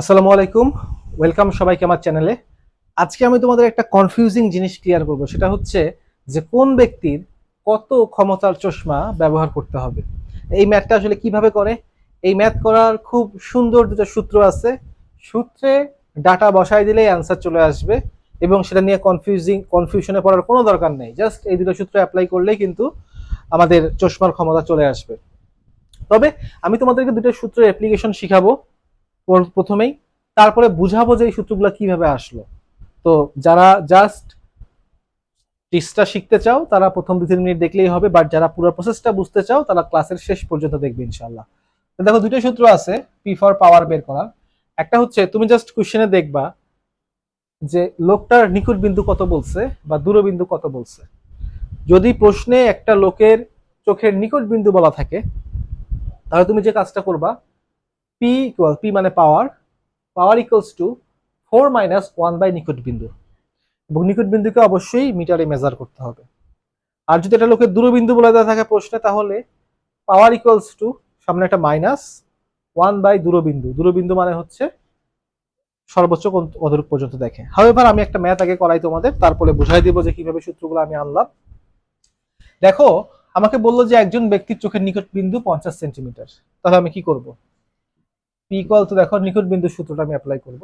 আসসালামু আলাইকুম। ওয়েলকাম সবাইকে আমার চ্যানেলে আজকে আমি তোমাদের একটা কনফিউজিং জিনিস ক্লিয়ার করব। সেটা হচ্ছে যে কোন ব্যক্তির কত ক্ষমতার চশমা ব্যবহার করতে হবে। এই ম্যাথটা আসলে কীভাবে করে? এই ম্যাথ করার খুব সুন্দর দুটো সূত্র আছে। সূত্রে ডাটা বসাই দিলেই অ্যান্সার চলে আসবে এবং সেটা নিয়ে কনফিউজিং কনফিউশনে পড়ার কোনো দরকার নেই। জাস্ট এই দুটো সূত্র অ্যাপ্লাই করলেই কিন্তু আমাদের চশমার ক্ষমতা চলে আসবে। তবে আমি তোমাদেরকে দুটো সূত্রের অ্যাপ্লিকেশন শিখাবো। প্রথমেই। তারপরে বুঝাবো যে এই সূত্রগুলো কীভাবে আসলো। তো যারা জাস্ট টিস্টটা শিখতে চাও, তারা প্রথম দু তিন মিনিট দেখলেই হবে বাট যারা পুরো প্রসেসটা বুঝতে চাও, তারা ক্লাসের শেষ পর্যন্ত দেখবে ইনশাল্লাহ দেখো দুটো সূত্র আছে পি ফর পাওয়ার বের করার। একটা হচ্ছে, তুমি জাস্ট কোশ্চেনে দেখবা যে লোকটার নিকুট বিন্দু কত বলছে বা দূরবিন্দু কত বলছে। যদি প্রশ্নে একটা লোকের চোখের নিকট বিন্দু বলা থাকে, তাহলে তুমি যে কাজটা করবা পি ইকুয়াল পি মানে power power equals to four minus one by নিকট বিন্দু। এবং নিকট বিন্দুকে অবশ্যই মিটারে মেজার করতে হবে। আর যদি এটা লোকের দূরবিন্দু বলে দেওয়া থাকে প্রশ্নে, তাহলে পাওয়ার ইকুয়ালস টু সামনে একটা মাইনাস ওয়ান বাই দূরবিন্দু। দূরবিন্দু মানে হচ্ছে সর্বোচ্চ কতটুকু পর্যন্ত দেখে। হাওয়েভার আমি একটা ম্যাথ আগে করাই তোমাদের, তারপরে বুঝাই দিব যে কীভাবে সূত্রগুলো আমি আনলাম। দেখো, আমাকে বলল যে একজন ব্যক্তির চোখের নিকট বিন্দু পঞ্চাশ সেন্টিমিটার তাহলে আমি কি করব? পি ইকুয়াল টু দেখো নিকট বিন্দু সূত্রটা আমি অ্যাপ্লাই করব।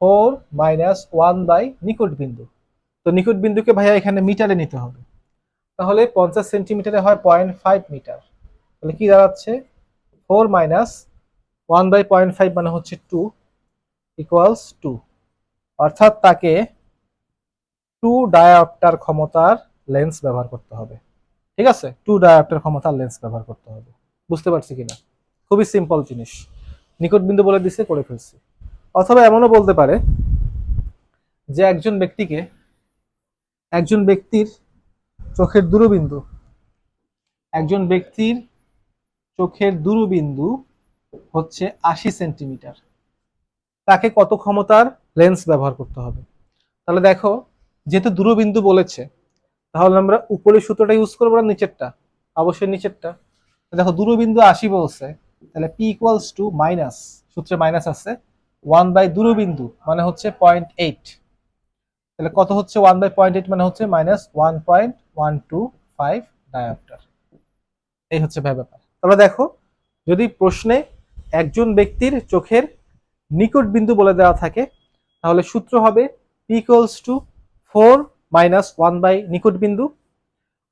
ফোর মাইনাস ওয়ান বাই নিকট বিন্দু। তো নিকট বিন্দুকে ভাইয়া এখানে মিটারে নিতে হবে। তাহলে পঞ্চাশ সেন্টিমিটারে হয় পয়েন্ট ফাইভ মিটার তাহলে কি দাঁড়াচ্ছে? Four minus one by point five মানে হচ্ছে টু ইকুয়ালস টু অর্থাৎ তাকে টু ডায়াপ্টার ক্ষমতার লেন্স ব্যবহার করতে হবে। ঠিক আছে? টু ডায়াপ্টার ক্ষমতার লেন্স ব্যবহার করতে হবে। বুঝতে পারছি কিনা? খুবই সিম্পল জিনিস। নিকটবিন্দু বলে দিছে, করে ফেলছি। অথবা এমনও বলতে পারে যে একজন ব্যক্তিকে একজন ব্যক্তির চোখের দূরবিন্দু, একজন ব্যক্তির চোখের দূরবিন্দু হচ্ছে আশি সেন্টিমিটার। তাকে কত ক্ষমতার লেন্স ব্যবহার করতে হবে? তাহলে দেখো, যেহেতু দূরবিন্দু বলেছে, তাহলে আমরা উপরের সূত্রটা ইউজ করব না নিচেরটা? অবশ্যই নিচেরটা। দেখো, দূরবিন্দু আশি বলছে। তাহলে পি ইকুয়ালস টু মাইনাস সূত্রে মাইনাস আছে ওয়ান বাই দূরবিন্দু মানে হচ্ছে পয়েন্ট এইট তাহলে কত হচ্ছে ওয়ান বাই পয়েন্ট এইট মানে হচ্ছে minus one point one two five dioptre এই হচ্ছে ভাই ব্যাপার। তাহলে দেখো, যদি প্রশ্নে একজন ব্যক্তির চোখের নিকট বিন্দু বলে দেওয়া থাকে, তাহলে সূত্র হবে P equals to four minus one by নিকট বিন্দু।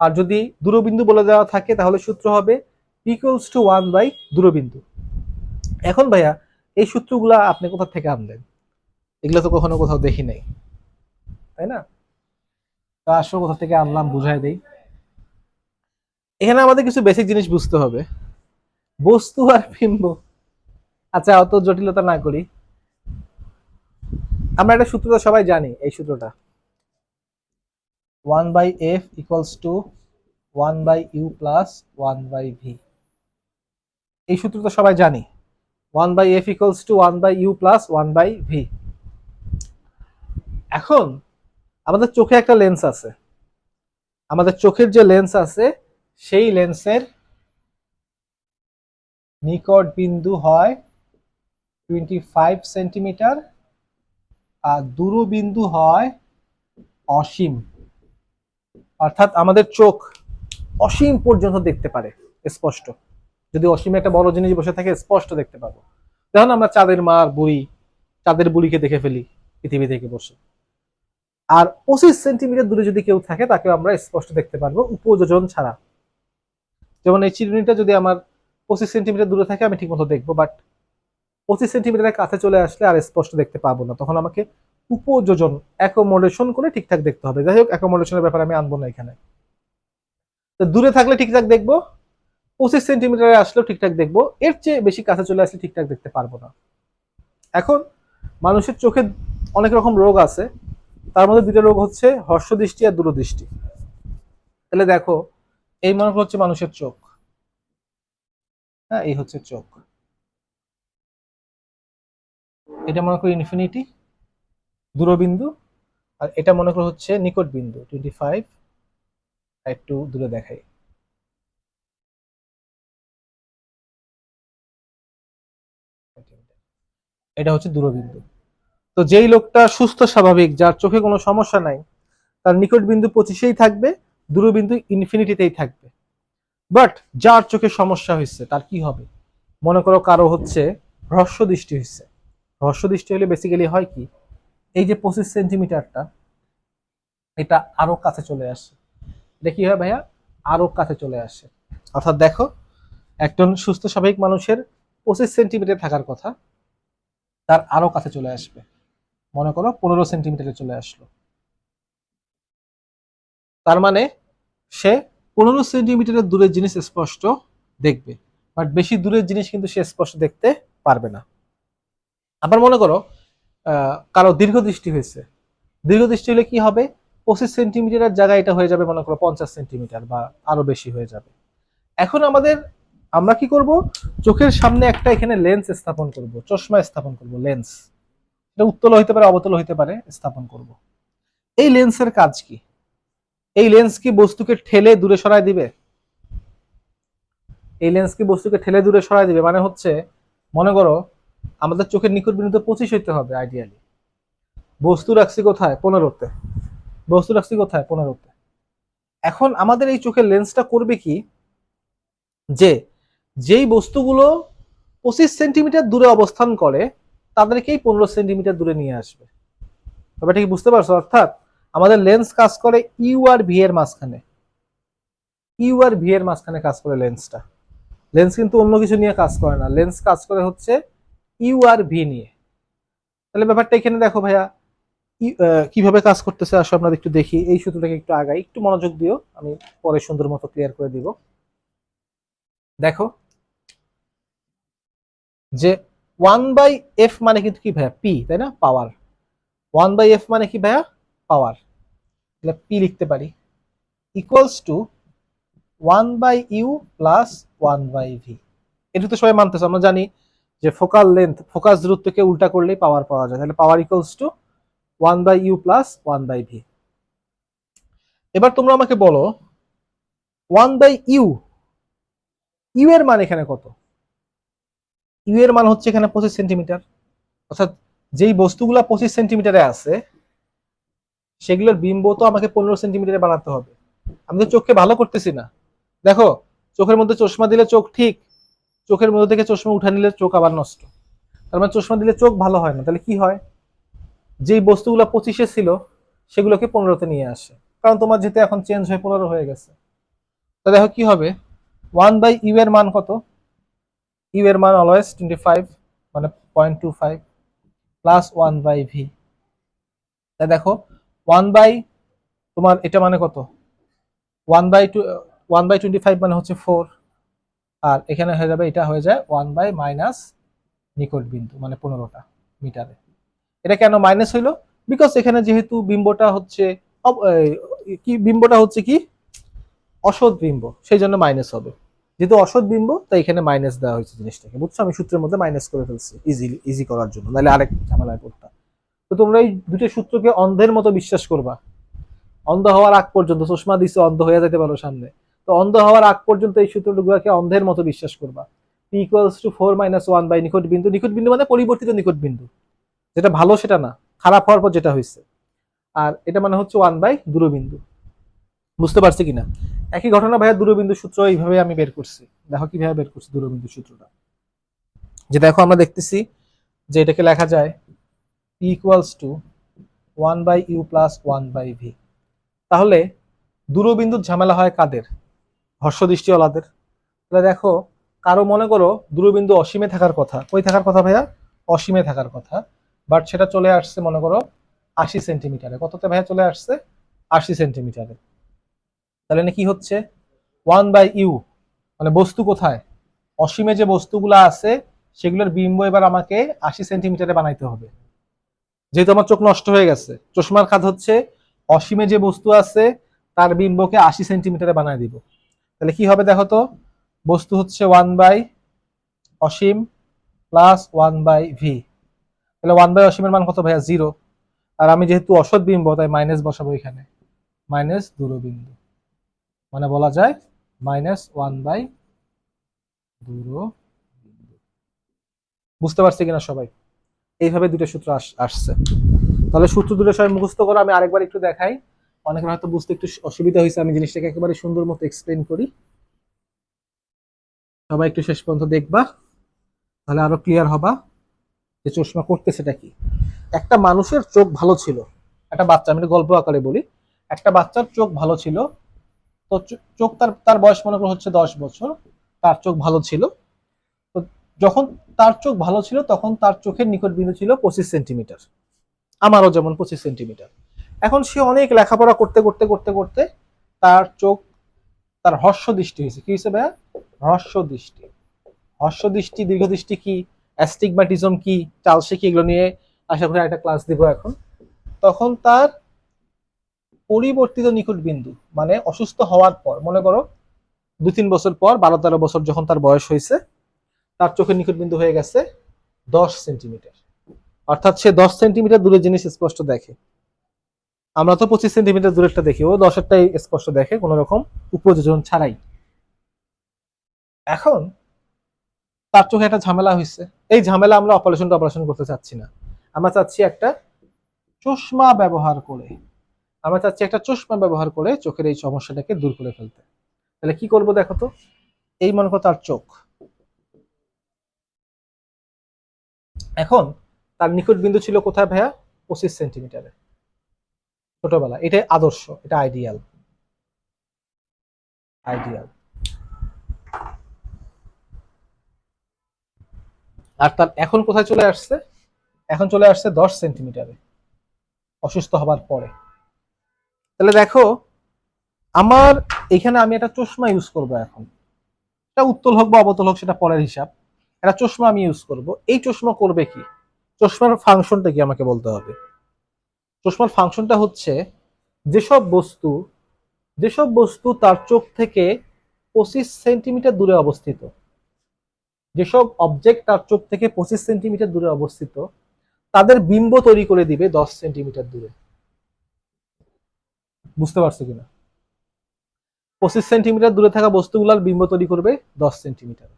আর যদি দূরবিন্দু বলে দেওয়া থাকে, তাহলে সূত্র হবে ইকুয়ালস টু ওয়ান বাই দূরবিন্দু। এখন ভাইয়া, এই সূত্রগুলা আপনি কোথা থেকে আনলেন? এগুলো তো কখনো কোথাও দেখি নাই। তাই না? তা আসলে কোথা থেকে আনলাম বুঝাই দেই। এখানে আমাদের কিছু বেসিক জিনিস বুঝতে হবে। বস্তু আর বিম্ব আচ্ছা অত জটিলতা না করি। আমরা একটা সূত্রটা সবাই জানি, এই সূত্রটা। One by F equals to one by U plus one by V এই সূত্র তো সবাই জানি। One by F equals to one by U plus one by V এখন আমাদের চোখে একটা লেন্স আছে। আমাদের চোখের যে লেন্স আছে, সেই লেন্সের নিকট বিন্দু হয় টোয়েন্টি ফাইভ সেন্টিমিটার আর দূরবিন্দু হয় অসীম। অর্থাৎ আমাদের চোখ অসীম পর্যন্ত দেখতে পারে, স্পষ্ট। যদি অসীমে একটা বড় জিনিস বসে থাকে, স্পষ্ট দেখতে পাবো। দেখুন, আমরা চাঁদের মার বুড়ি, চাঁদের বুড়িকে দেখে ফেলি পৃথিবী থেকে বসে। আর পঁচিশ সেন্টিমিটার দূরে যদি কেউ থাকে তাকে আমরা স্পষ্ট দেখতে পারব, উপযোজন ছাড়া। যেমন এই চিরুনিটা যদি আমার পঁচিশ সেন্টিমিটার দূরে থাকে, আমি ঠিকমতো দেখব বাট পঁচিশ সেন্টিমিটারের কাছে চলে আসলে আর স্পষ্ট দেখতে পাবো না। তখন আমাকে উপযোজন অ্যাকোমোডেশন করে ঠিকঠাক দেখতে হবে। যাই হোক অ্যাকোমোডেশনের ব্যাপারে আমি আনব না এখানে। তো দূরে থাকলে ঠিকঠাক দেখব পঁচিশ সেন্টিমিটারে আসলেও ঠিকঠাক দেখব। এর চেয়ে বেশি কাছে চলে আসলে ঠিকঠাক দেখতে পারব না। এখন মানুষের চোখে অনেক রকম রোগ আছে। তার মধ্যে দুটো রোগ হচ্ছে হর্ষদৃষ্টি আর দূরদৃষ্টি। তাহলে দেখো, এই মনে করো হচ্ছে মানুষের চোখ। হ্যাঁ এই হচ্ছে চোখ। এটা মনে করো ইনফিনিটি দূরবিন্দু, আর এটা মনে করো হচ্ছে নিকট বিন্দু টোয়েন্টি ফাইভ একটু দূরে দেখাই। এটা হচ্ছে দূরবিন্দু। তো যেই লোকটা সুস্থ স্বাভাবিক, যার চোখে কোনো সমস্যা নাই, তার নিকট বিন্দু পঁচিশেই থাকবে, দূরবিন্দু ইনফিনিটিতেই থাকবে। বাট যার চোখে সমস্যা হয়েছে, তার কি হবে? মনে করো কারও হচ্ছে রহস্য দৃষ্টি হয়েছে। রহস্য দৃষ্টি হলে বেসিক্যালি হয় কি? এই যে পঁচিশ সেন্টিমিটারটা, এটা আরও কাছে চলে আসে। কি হয় ভাইয়া? আরও কাছে চলে আসে। অর্থাৎ দেখো, একজন সুস্থ স্বাভাবিক মানুষের পঁচিশ সেন্টিমিটার থাকার কথা তার আরও কাছে চলে আসবে। মনে করো পনেরো সেন্টিমিটারে চলে আসলো। তার মানে সে পনেরো সেন্টিমিটারের দূরের জিনিস স্পষ্ট দেখবে, বাট বেশি দূরের জিনিস কিন্তু সে স্পষ্ট দেখতে পারবে না। আবার মনে করো কারও দীর্ঘ দৃষ্টি হয়েছে। দীর্ঘ দৃষ্টি হলে কি হবে? পঁচিশ সেন্টিমিটারের জায়গায় এটা হয়ে যাবে, মনে করো পঞ্চাশ সেন্টিমিটার বা আরও বেশি হয়ে যাবে। এখন আমাদের আমরা কি করব? চোখের সামনে একটা এখানে লেন্স স্থাপন করব, চশমা স্থাপন করব লেন্স এটা উত্তল হইতে পারে, অবতল হইতে পারে, স্থাপন করব। এই লেন্সের কাজ কি? এই লেন্স কি বস্তুকে ঠেলে দূরে সরায় দিবে? এই লেন্স কি বস্তুকে ঠেলে দূরে সরায় দিবে? মানে হচ্ছে, মনে করো, আমাদের চোখের নিকট বিন্দু পঁচিশ হইতে হবে আইডিয়ালি বস্তু রাখছি কোথায়? পনেরোতে। বস্তু রাখছি কোথায়? পনেরোতে। এখন আমাদের এই চোখের লেন্সটা করবে কি? যে যেই বস্তুগুলো পঁচিশ সেন্টিমিটার দূরে অবস্থান করে, তাদেরকেই পনেরো সেন্টিমিটার দূরে নিয়ে আসবে। তবে ঠিক বুঝতে পারছ? অর্থাৎ আমাদের লেন্স কাজ করে ইউ আর ভি এর মাঝখানে। ইউ আর ভি এর মাঝখানে কাজ করে লেন্সটা লেন্স কিন্তু অন্য কিছু নিয়ে কাজ করে না। লেন্স কাজ করে হচ্ছে ইউ আর ভি নিয়ে। তাহলে ব্যাপারটা এখানে দেখো ভাইয়া কীভাবে কাজ করতেছে আসো আমরা একটু দেখি। এই সূত্রটাকে একটু আগাই। একটু মনোযোগ দিও। আমি পরে সুন্দর মতো ক্লিয়ার করে দিব। দেখো যে ওয়ান বাই এফ মানে কিন্তু কি ভাইয়া? পি তাই না? পাওয়ার ওয়ান বাই এফ মানে কি ভাইয়া? পাওয়ার তাহলে পি লিখতে পারি। Equals to one by U plus one by V এটা তো সবাই মানতেছে, আমরা জানি যে ফোকাল লেন্থ ফোকাস দূরত্বকে উল্টা করলেই পাওয়ার পাওয়া যায়। তাহলে power equals to one by U plus one by V এবার তোমরা আমাকে বলো ওয়ান বাই ইউ ইউ এর মান এখানে কত? ইউ এর মান হচ্ছে এখানে পঁচিশ সেন্টিমিটার। অর্থাৎ যেই বস্তুগুলা পঁচিশ সেন্টিমিটারে আছে, সেগুলোর বিম্ব তো আমাকে পনেরো সেন্টিমিটারে বানাতে হবে। আমি তো চোখকে ভালো করতেছি না। দেখো, চোখের মধ্যে চশমা দিলে চোখ ঠিক, চোখের মধ্যে থেকে চশমা উঠা নিলে চোখ আবার নষ্ট। তার মানে চশমা দিলে চোখ ভালো হয় না। তাহলে কি হয়? যেই বস্তুগুলো পঁচিশে ছিল, সেগুলোকে পনেরোতে নিয়ে আসে। কারণ তোমার যেতে এখন চেঞ্জ হয়ে পনেরো হয়ে গেছে। তা দেখো কি হবে? ওয়ান বাই ইউ এর মান কত? ইউ এর মান অলওয়েজ টোয়েন্টি ফাইভ মানে point two five plus one by V তাই দেখো ওয়ান বাই তোমার এটা মানে কত? One by two one by twenty five মানে হচ্ছে ফোর আর এখানে হয়ে যাবে, এটা হয়ে যায় ওয়ান বাই মাইনাস নিকট বিন্দু মানে পনেরোটা মিটারে এটা কেন মাইনাস হইল? বিকজ এখানে যেহেতু বিম্বটা হচ্ছে কি, বিম্বটা হচ্ছে কি? অসৎ বিম্ব, সেই জন্য মাইনাস হবে। যেহেতু অসৎ বিম্ব, তাই এখানে মাইনাস দেওয়া হয়েছে জিনিসটাকে। বুঝছ? আমি সূত্রের মধ্যে মাইনাস করে ফেলছি ইজিলি ইজি করার জন্য। নাহলে আরেক ঝামেলায় পড়তাম। তো তোমরা এই দুটো সূত্রকে অন্ধের মতো বিশ্বাস করবা। অন্ধ হওয়ার আগ পর্যন্ত, চশমা দিছে, অন্ধ হয়ে যেতে পারো সামনে। তো অন্ধ হওয়ার আগ পর্যন্ত এই সূত্রগুলোকে অন্ধের মতো বিশ্বাস করবা। P equals to four minus one by নিকট বিন্দু। নিকট বিন্দু মানে পরিবর্তিত নিকট বিন্দু। যেটা ভালো সেটা না, খারাপ হওয়ার পর যেটা হয়েছে আর এটা মানে হচ্ছে ওয়ান বাই দূরবিন্দু। বুঝতে পারছি কিনা? একই ঘটনা ভাইয়া দূরবিন্দু সূত্র এইভাবে আমি বের করছি। দেখো কীভাবে বের করছি দূরবিন্দু সূত্রটা। যে দেখো আমরা দেখতেছি যে এটাকে লেখা যায় equals to one by U plus one by V তাহলে দূরবিন্দুর ঝামেলা হয় কাদের? হর্ষদৃষ্টিওয়ালাদের তাহলে দেখো, কারও মনে করো দূরবিন্দু অসীমে থাকার কথা। কই থাকার কথা ভাইয়া? অসীমে থাকার কথা। বাট সেটা চলে আসছে মনে করো আশি সেন্টিমিটারে। কততে ভাইয়া চলে আসছে? আশি সেন্টিমিটারে। তাহলে কি হচ্ছে? ওয়ান বাই ইউ মানে বস্তু কোথায়? অসীমে যে বস্তুগুলো আছে, সেগুলোর বিম্ব এবার আমাকে আশি সেন্টিমিটারে বানাইতে হবে। যেহেতু আমার চোখ নষ্ট হয়ে গেছে, চশমার কাজ হচ্ছে অসীমে যে বস্তু আছে, তার বিম্বকে আশি সেন্টিমিটারে বানায় দিব। তাহলে কি হবে দেখো তো? বস্তু হচ্ছে ওয়ান বাই অসীম প্লাস ওয়ান বাই ভি। তাহলে ওয়ান বাই অসীমের মান কত ভাইয়া? জিরো। আর আমি যেহেতু অসৎ বিম্ব, তাই মাইনাস বসাবো এখানে। মাইনাস দূরবিন্দু। মানে বলা যায় মাইনাস ওয়ান বাই দূরবিন্দু বুঝতে পারছি কিনা সবাই? এইভাবে দুটো সূত্র আস- আসছে। তাহলে সূত্র দুটো সবাই মুখস্থ করো, আমি আরেকবার একটু দেখাই। অনেকের হয়তো বুঝতে একটু অসুবিধা হয়েছে, আমি জিনিসটাকে একেবারে সুন্দর মতো এক্সপ্লেন করি। সবাই একটু শেষ পর্যন্ত দেখবা, তাহলে আরও ক্লিয়ার হবা যে চশমা করতেছেটা কি। একটা মানুষের চোখ ভালো ছিল, একটা বাচ্চা, আমি গল্প আকারে বলি। একটা বাচ্চার চোখ ভালো ছিল তো চোখ তার তার বয়স মনে করো হচ্ছে দশ বছর, তার চোখ ভালো ছিল। তো যখন তার চোখ ভালো ছিল, তখন তার চোখের নিকট বিন্দু ছিল পঁচিশ সেন্টিমিটার। আমারও যেমন পঁচিশ সেন্টিমিটার। এখন সে অনেক লেখাপড়া করতে করতে করতে করতে তার চোখ, তার হর্ষ দৃষ্টি হয়েছে। কি ভাইয়া? হর্ষ দৃষ্টি। হর্ষ দৃষ্টি, দীর্ঘ দৃষ্টি কি? অ্যাস্টিগমাটিজম কি? চাল শিখি এগুলো নিয়ে আশা করি একটা ক্লাস দিব এখন। তখন তার পরিবর্তিত নিকট বিন্দু মানে অসুস্থ হওয়ার পর, মনে করো দু তিন বছর পর বারো তেরো বছর যখন তার বয়স হয়েছে, তার চোখের নিকট বিন্দু হয়ে গেছে দশ সেন্টিমিটার। অর্থাৎ সে দশ সেন্টিমিটার দূরে জিনিস স্পষ্ট দেখে। আমরা তো পঁচিশ সেন্টিমিটার দূরেরটা দেখি, ও দশেরটাই স্পষ্ট দেখে, কোনো রকম উপযোজন ছাড়াই। এখন তার চোখে একটা ঝামেলা হয়েছে। এই ঝামেলা আমরা অপারেশনটা অপারেশন করতে চাচ্ছি না। আমরা চাচ্ছি একটা চশমা ব্যবহার করে আমরা চাচ্ছি একটা চশমা ব্যবহার করে চোখের এই সমস্যাটাকে দূর করে ফেলতে। তাহলে কি করব দেখো তো? এই মনে করো তার চোখ। এখন তার নিকট বিন্দু ছিল কোথায় ভাইয়া? পঁচিশ সেন্টিমিটারে। ছোটবেলা। এটাই আদর্শ। এটা আইডিয়াল আইডিয়াল আর তার এখন কোথায় চলে আসছে? এখন চলে আসছে দশ সেন্টিমিটারে। অসুস্থ হবার পরে। তাহলে দেখো, আমার এখানে আমি একটা চশমা ইউজ করব এখন। এটা উত্তল হোক বা অবতল হোক, সেটা পরের হিসাব। একটা চশমা আমি ইউজ করব। এই চশমা করবে কি? চশমার ফাংশনটা কি আমাকে বলতে হবে? চশমার ফাংশনটা হচ্ছে, যেসব বস্তু যেসব বস্তু তার চোখ থেকে পঁচিশ সেন্টিমিটার দূরে অবস্থিত, যেসব অবজেক্ট তার চোখ থেকে পঁচিশ সেন্টিমিটার দূরে অবস্থিত, তাদের বিম্ব তৈরি করে দিবে দশ সেন্টিমিটার দূরে। বুঝতে পারছ কিনা? পঁচিশ সেন্টিমিটার দূরে থাকা বস্তুগুলার বিম্ব তৈরি করবে দশ সেন্টিমিটার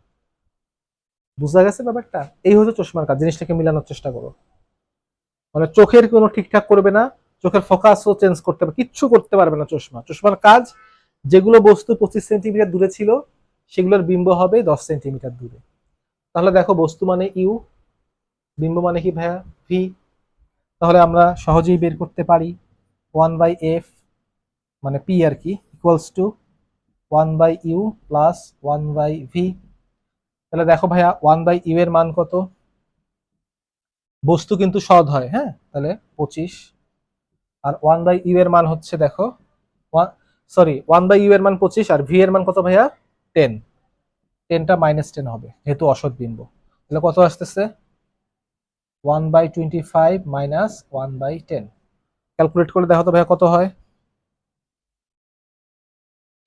বুঝা গেছে ব্যাপারটা? এই হচ্ছে চশমার কাজ, জিনিসটাকে মিলানোর চেষ্টা করো। মানে চোখের কোনো ঠিকঠাক করবে না, চোখের ফোকাসও চেঞ্জ করতে পারবে, কিচ্ছু করতে পারবে না চশমা। চশমার কাজ, যেগুলো বস্তু পঁচিশ সেন্টিমিটার দূরে ছিল, সেগুলোর বিম্ব হবে দশ সেন্টিমিটার দূরে। তাহলে দেখো, বস্তু মানে ইউ, বিম্ব মানে কি ভাইয়া? ভি। তাহলে আমরা সহজেই বের করতে পারি। One by F. মানে পি আর কি equals to one by U plus one by V তাহলে দেখো ভাইয়া ওয়ান বাই ইউ এর মান কত? বস্তু কিন্তু সদ হয় হ্যাঁ? তাহলে পঁচিশ। আর ওয়ান বাই ইউ এর মান হচ্ছে দেখো সরি ওয়ান বাই ইউ এর মান পঁচিশ আর ভি এর মান কত ভাইয়া? টেন টেনটা মাইনাস টেন হবে, যেহেতু অসৎ বিম্ব তাহলে কত আসতেছে? One by twenty five minus one by ten calculate করে দেখো তো ভাইয়া কত হয়?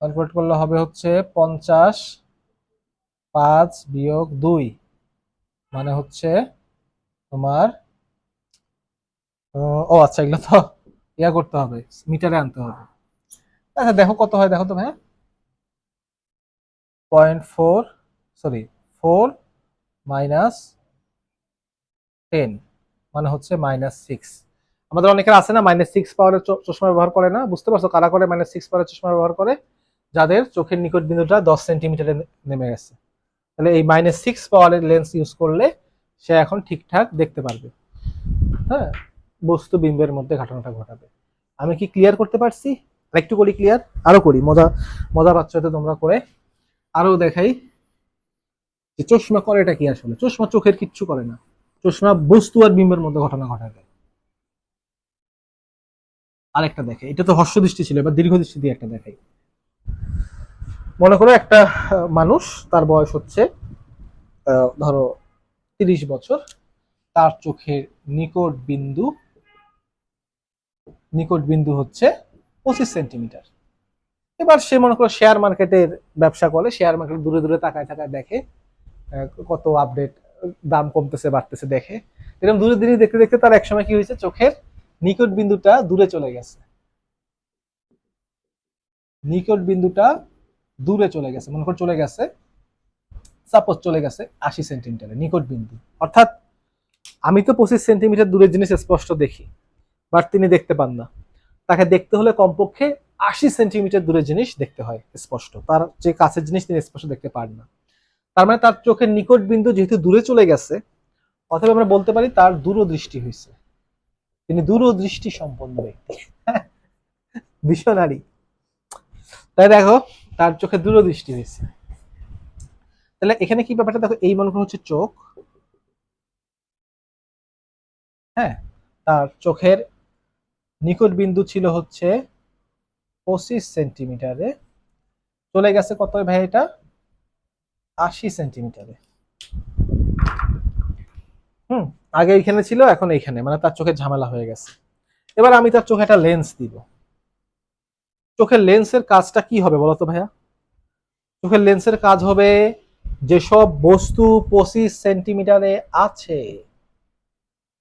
ক্যালকুলেট করলে হবে হচ্ছে পঞ্চাশ পাঁচ বিয়োগ দুই। মানে হচ্ছে তোমার, ও আচ্ছা এগুলো তো ইয়া করতে হবে, মিটারে আনতে হবে। আচ্ছা দেখো কত হয়, দেখো তো ভাইয়া। Point four, sorry, four minus ten মানে হচ্ছে মাইনাস সিক্স। আমাদের অনেকের আছে না, মাইনাস সিক্স পাওয়ারের চশমা ব্যবহার করে না, বুঝতে পারছ? কারা করে মাইনাস সিক্স পাওয়ারের চশমা ব্যবহার করে? যাদের চোখের নিকট বিন্দুটা দশ সেন্টিমিটারে নেমে গেছে। তাহলে এই মাইনাস সিক্স পাওয়ারের লেন্স ইউজ করলে সে এখন ঠিকঠাক দেখতে পারবে। হ্যাঁ বস্তু বিম্বের মধ্যে ঘটনাটা ঘটাবে। আমি কি ক্লিয়ার করতে পারছি? একটু করি ক্লিয়ার আরও করি, মজা মজা পাচ্ছ হয়তো তোমরা করে। আরও দেখাই যে চশমা করে এটা কি আসলে? চশমা চোখের কিচ্ছু করে না। চশমা বস্তু আর বিম্বের মধ্যে ঘটনা ঘটাবে আরেকটা দেখে এটা তো হর্ষ দৃষ্টি ছিল, এবার দীর্ঘ দৃষ্টি দিয়ে একটা দেখাই। মনে করো একটা মানুষ, তার বয়স হচ্ছে ধরো তিরিশ বছর, তার চোখের নিকট বিন্দু নিকট বিন্দু হচ্ছে পঁচিশ সেন্টিমিটার। এবার সে মনে করো শেয়ার মার্কেটের ব্যবসা করে শেয়ার মার্কেট দূরে দূরে তাকায় তাকায় দেখে কত আপডেট দাম কমতেছে, বাড়তেছে দেখে। এরকম দূরে দূরে দেখতে দেখতে তার একসময় কি হয়েছে, চোখের নিকট বিন্দুটা দূরে চলে গেছে। নিকট বিন্দুটা দূরে চলে গেছে, মনে করো চলে গেছে সাপোজ চলে গেছে আশি সেন্টিমিটারে নিকট বিন্দু। অর্থাৎ আমি তো পঁচিশ সেন্টিমিটার দূরের জিনিস স্পষ্ট দেখি বাট তিনি দেখতে পান না। তাকে দেখতে হলে কমপক্ষে আশি সেন্টিমিটার দূরের জিনিস দেখতে হয় স্পষ্ট। তার যে কাছের জিনিস তিনি স্পষ্ট দেখতে পান না। তার মানে তার চোখের নিকট বিন্দু যেহেতু দূরে চলে গেছে অথবা আমরা বলতে পারি তার দূরদৃষ্টি হয়েছে তিনি দূরদৃষ্টি সম্পন্ন ব্যক্তি। ভীষণারী তাই দেখো, তার চোখে দূরদৃষ্টি হয়েছে তাহলে এখানে কি ব্যাপারটা? দেখো, এই মনে হচ্ছে চোখ। হ্যাঁ তার চোখের নিকট বিন্দু ছিল হচ্ছে পঁচিশ সেন্টিমিটারে। চলে গেছে কত ভাই এটা? আশি সেন্টিমিটারে। হুম, আগে এইখানে ছিল, এখন এইখানে। মানে তার চোখের ঝামেলা হয়ে গেছে। এবার আমি তার চোখে একটা লেন্স দিব। চোখের লেন্সের কাজটা কি হবে বলতো ভাইয়া? চোখের লেন্সের কাজ হবে যেসব বস্তু পঁচিশ সেন্টিমিটারে আছে,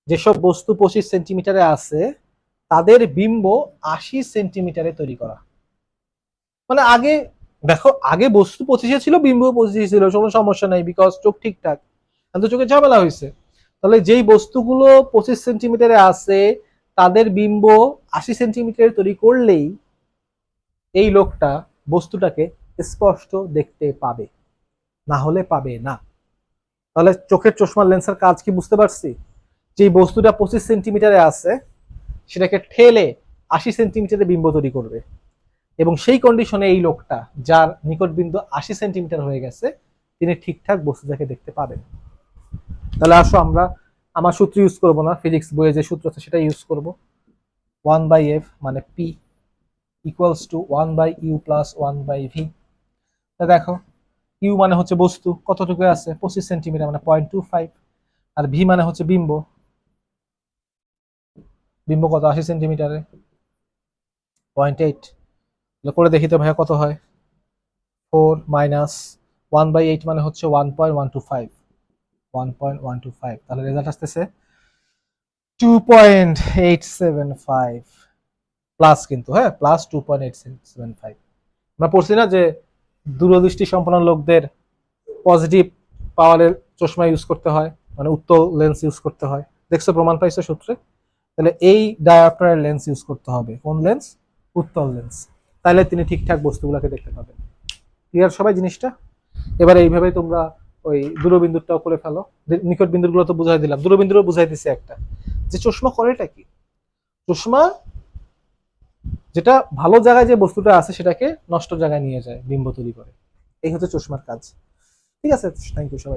যেসব বস্তু পঁচিশ সেন্টিমিটারে আছে, তাদের বিম্ব আশি সেন্টিমিটারে তৈরি করা। মানে আগে, দেখো, আগে বস্তু পঁচিশে ছিল, বিম্ব পঁচিশে ছিল, কোনো সমস্যা নাই বিকজ চোখ ঠিকঠাক। কিন্তু চোখে ঝামেলা হয়েছে। তাহলে যেই বস্তুগুলো পঁচিশ সেন্টিমিটারে আছে, তাদের বিম্ব আশি সেন্টিমিটারে তৈরি করলেই এই লোকটা বস্তুটাকে স্পষ্ট দেখতে পাবে, না হলে পাবে না। তাহলে চোখের চশমার লেন্সের কাজ কি বুঝতে পারছি? যে বস্তুটা পঁচিশ সেন্টিমিটারে আছে, সেটাকে ঠেলে আশি সেন্টিমিটারে বিম্ব তৈরি করবে। এবং সেই কন্ডিশনে এই লোকটা, যার নিকট বিন্দু আশি সেন্টিমিটার হয়ে গেছে, তিনি ঠিকঠাক বস্তুটাকে দেখতে পাবেন। তাহলে আসো আমরা, আমার সূত্র ইউজ করব না ফিজিক্স বইয়ে যে সূত্র আছে সেটা ইউজ করব। ওয়ান বাই এফ মানে P equals to one by U plus one by V তা দেখো ইউ মানে হচ্ছে বস্তু, কতটুকু আছে? পঁচিশ সেন্টিমিটার মানে পয়েন্ট টু ফাইভ আর ভি মানে হচ্ছে বিম্ব। বিম্ব কত? আশি সেন্টিমিটারে পয়েন্ট এইট করে দেখি তো ভাইয়া কত হয়? Four minus one by eight মানে হচ্ছে one point one two five one point one two five তাহলে রেজাল্ট আসতেছে two point eight seven five plus কিন্তু হ্যাঁ plus two point eight seven five আমরা পড়ছি না যে দূরদৃষ্টি সম্পন্ন লোকদের পজিটিভ পাওয়ারের চশমা ইউজ করতে হয় মানে উত্তল লেন্স ইউজ করতে হয়। দেখছ প্রমাণ পাইছো সূত্রে? তাহলে এই ডায়াপ্টারের লেন্স ইউজ করতে হবে। কোন লেন্স উত্তল লেন্স তাহলে তিনি ঠিকঠাক বস্তুগুলোকে দেখতে পাবেন। ক্লিয়ার সবাই জিনিসটা? এবার এইভাবে তোমরা ওই দূরবিন্দুটাও করে ফেলো। নিকট বিন্দুগুলো তো বুঝাই দিলাম। দূরবিন্দুরও বুঝাই দিছি একটা। যে চশমা করেটা কি? চশমা যেটা ভালো জায়গায় যে বস্তুটা আছে সেটাকে নষ্ট জায়গায় নিয়ে যায় বিম্ব তৈরি করে। এই হচ্ছে চশমার কাজ। ঠিক আছে থ্যাংক ইউ সবাই।